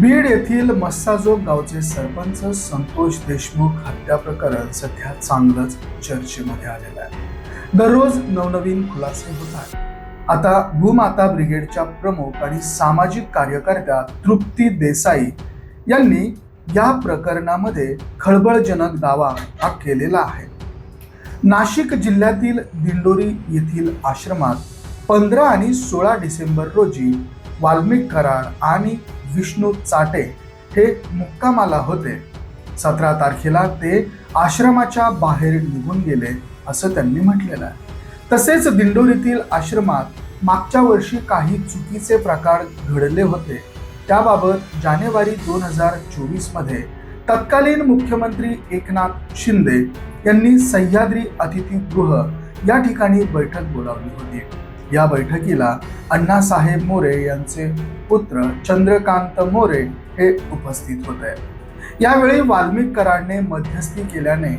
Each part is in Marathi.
बीड येथील मस्साजोग गावचे सरपंच संतोष देशमुख हत्या प्रकरण सध्या चांगलंच चर्चेमध्ये आलेलं आहे. दररोज नवनवीन खुलासे होत आता भूमाता ब्रिगेडच्या प्रमुख आणि सामाजिक कार्यकर्त्या तृप्ती देसाई यांनी या प्रकरणामध्ये खळबळजनक दावा हा केलेला आहे. नाशिक जिल्ह्यातील दिंडोरी येथील आश्रमात पंधरा आणि सोळा डिसेंबर रोजी वाल्मिक कराड आणि विष्णू चाटे हे मुक्कामाला होते. सतरा तारखेला ते आश्रमाच्या बाहेर निघून गेले असं त्यांनी म्हटलेलं आहे. तसेच दिंडोरीतील आश्रमात मागच्या वर्षी काही चुकीचे प्रकार घडले होते. त्याबाबत जानेवारी दोन हजार चोवीसमध्ये तत्कालीन मुख्यमंत्री एकनाथ शिंदे यांनी सह्याद्री अतिथीगृह या ठिकाणी बैठक बोलावली होती. या बैठकीला अण्णासाहेब मोरे यांचे पुत्र चंद्रकांत मोरे हे उपस्थित होते. यावेळी वाल्मिकरांनी मध्यस्थी केल्याने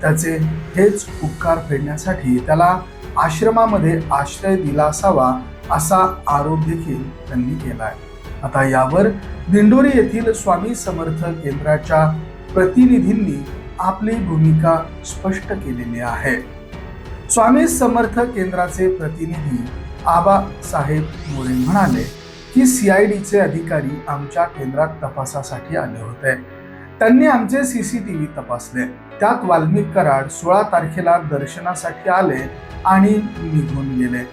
त्याचे हेच उपकार फेडण्यासाठी त्याला आश्रमामध्ये आश्रय दिला असावा असा आरोप देखील त्यांनी केला आहे आता यावर दिंडोरी येथील स्वामी समर्थ केंद्राच्या प्रतिनिधींनी आपली भूमिका स्पष्ट केलेली आहे. स्वामी समर्थ केंद्राचे प्रतिनिधी आबासाहेब मोरे म्हणाले की सीआयडीचे अधिकारी आमच्या केंद्रात तपासासाठी आले होते. त्यांनी आमचे सीसीटीव्ही तपासले. त्यात वाल्मिक कराड सोळा तारखेला दर्शनासाठी आले आणि निघून गेले.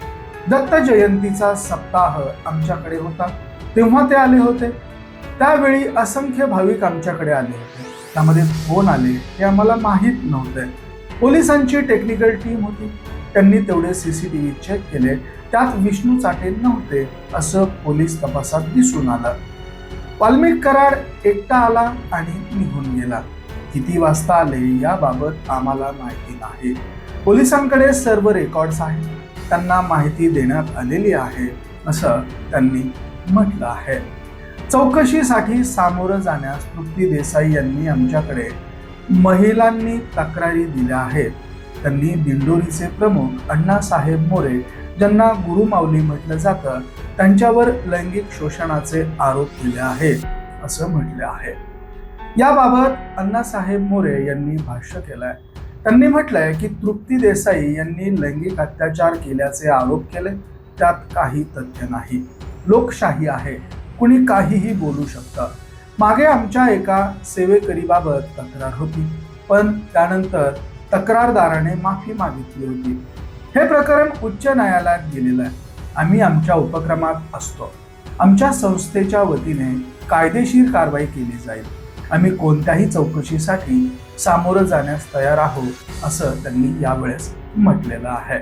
दत्त जयंतीचा सप्ताह आमच्याकडे होता. तेव्हा ते आले होते. त्यावेळी असंख्य भाविक आमच्याकडे आले होते. त्यामध्ये फोन आले हे आम्हाला माहीत नव्हते. पोलिसांची टेक्निकल टीम होती. त्यांनी तेवढे सीसीटीव्ही चेक केले. त्यात विष्णू चाटे नव्हते असं पोलीस तपासात दिसून आलं. वाल्मिक कराड एकटा आला आणि निघून गेला. किती वाजता आले याबाबत आम्हाला माहिती नाही. पोलिसांकडे सर्व रेकॉर्ड्स आहेत. त्यांना माहिती देण्यात आलेली आहे असं त्यांनी म्हटलं आहे. चौकशीसाठी सामोरं जाण्यास तृप्ती देसाई यांनी आमच्याकडे महिलांनी तक्रारी दिल्या आहेत. त्यांनी दिंडोरीचे प्रमुख अण्णासाहेब मोरे ज्यांना गुरुमाऊली म्हटलं जातं त्यांच्यावर लैंगिक शोषणाचे आरोप केले आहेत असं म्हटलं आहे. याबाबत अण्णासाहेब मोरे यांनी भाष्य केलंय. त्यांनी म्हटलंय की तृप्ती देसाई यांनी लैंगिक अत्याचार केल्याचे आरोप केले. त्यात काही तथ्य नाही. लोकशाही आहे. कुणी काहीही बोलू शकतं. मागे आमच्या एका सेवेकरीबाबत तक्रार होती पण त्यानंतर तक्रारदाराने माफी मागितली होती. हे प्रकरण उच्च न्यायालयात गेलेलं आहे. आम्ही आमच्या उपक्रमात असतो. आमच्या संस्थेच्या वतीने कायदेशीर कारवाई केली जाईल. आम्ही कोणत्याही चौकशीसाठी सामोरं जाण्यास तयार आहोत असं त्यांनी यावेळेस म्हटलेलं आहे.